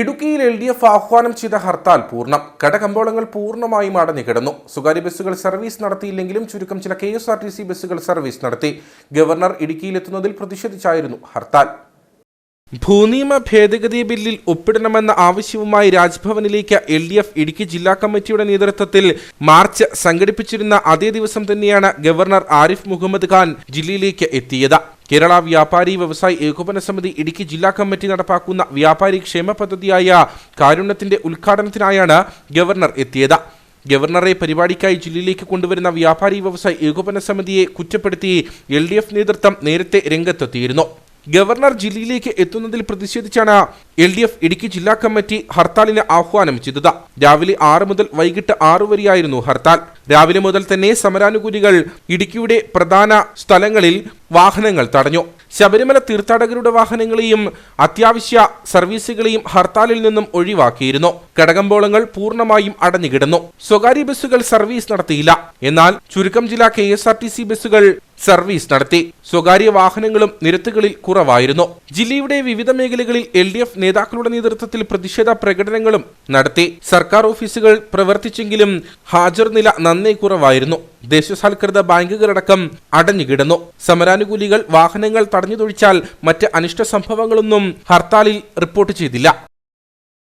ഇടുക്കിയിൽ L D F ആഹ്വാനം ചെയ്ത ഹർത്താൽ പൂർണം. കടകമ്പോളങ്ങൾ പൂർണമായും അടഞ്ഞു കിടന്നു സ്വകാര്യ ബസ്സുകൾ സർവീസ് നടത്തിയില്ലെങ്കിലും ചുരുക്കം ചില K S R T C ബസ്സുകൾ സർവീസ് നടത്തി. ഗവർണർ ഇടുക്കിയിലെത്തുന്നതിൽ പ്രതിഷേധിച്ചായിരുന്നു ഹർത്താൽ. ഭൂനിയമ ഭേദഗതി ബില്ലിൽ ഒപ്പിടണമെന്ന ആവശ്യവുമായി രാജ്ഭവനിലേക്ക് എൽ ഡി എഫ് ഇടുക്കി ജില്ലാ കമ്മിറ്റിയുടെ നേതൃത്വത്തിൽ മാർച്ച് സംഘടിപ്പിച്ചിരുന്ന അതേ ദിവസം തന്നെയാണ് ഗവർണർ ആരിഫ് മുഹമ്മദ് ഖാൻ ജില്ലയിലേക്ക് എത്തിയത്. കേരള വ്യാപാരി വ്യവസായി ഏകോപന സമിതി ഇടുക്കി ജില്ലാ കമ്മിറ്റി നടപ്പാക്കുന്ന വ്യാപാരി ക്ഷേമ പദ്ധതിയായ കാരുണ്യത്തിന്റെ ഉദ്ഘാടനത്തിനായാണ് ഗവർണർ എത്തിയത്. ഗവർണറെ പരിപാടിക്കായി ജില്ലയിലേക്ക് കൊണ്ടുവരുന്ന വ്യാപാരി വ്യവസായി ഏകോപന സമിതിയെ കുറ്റപ്പെടുത്തി എൽ നേതൃത്വം നേരത്തെ രംഗത്തെത്തിയിരുന്നു. ഗവർണർ ജില്ലയിലേക്ക് എത്തുന്നതിൽ പ്രതിഷേധിച്ചാണ് എൽ ഡി എഫ് ഇടുക്കി ജില്ലാ കമ്മിറ്റി ഹർത്താലിന് ആഹ്വാനം ചെയ്തത്. രാവിലെ ആറ് മുതൽ വൈകിട്ട് ആറു വരെയായിരുന്നു ഹർത്താൽ. രാവിലെ മുതൽ തന്നെ സമരാനുകൂലികൾ ഇടുക്കിയുടെ പ്രധാന സ്ഥലങ്ങളിൽ വാഹനങ്ങൾ തടഞ്ഞു. ശബരിമല തീർത്ഥാടകരുടെ വാഹനങ്ങളെയും അത്യാവശ്യ സർവീസുകളെയും ഹർത്താലിൽ നിന്നും ഒഴിവാക്കിയിരുന്നു. കടകമ്പോളങ്ങൾ പൂർണമായും അടഞ്ഞുകിടന്നു. സ്വകാര്യ ബസ്സുകൾ സർവീസ് നടത്തിയില്ല. എന്നാൽ ചുരുക്കം ജില്ലാ കെ ബസ്സുകൾ സർവീസ് നടത്തി. സ്വകാര്യ വാഹനങ്ങളും നിരത്തുകളിൽ കുറവായിരുന്നു. ജില്ലയുടെ വിവിധ മേഖലകളിൽ എൽ ഡി എഫ് നേതാക്കളുടെ നേതൃത്വത്തിൽ പ്രതിഷേധ പ്രകടനങ്ങളും നടത്തി. സർക്കാർ ഓഫീസുകൾ പ്രവർത്തിച്ചെങ്കിലും ഹാജർ നില നന്നേ കുറവായിരുന്നു. ദേശസാൽകൃത ബാങ്കുകളടക്കം അടഞ്ഞുകിടന്നു. സമരാനുകൂലികൾ വാഹനങ്ങൾ തടഞ്ഞുതൊഴിച്ചാൽ മറ്റ് അനിഷ്ട സംഭവങ്ങളൊന്നും ഹർത്താലിൽ റിപ്പോർട്ട് ചെയ്തില്ല.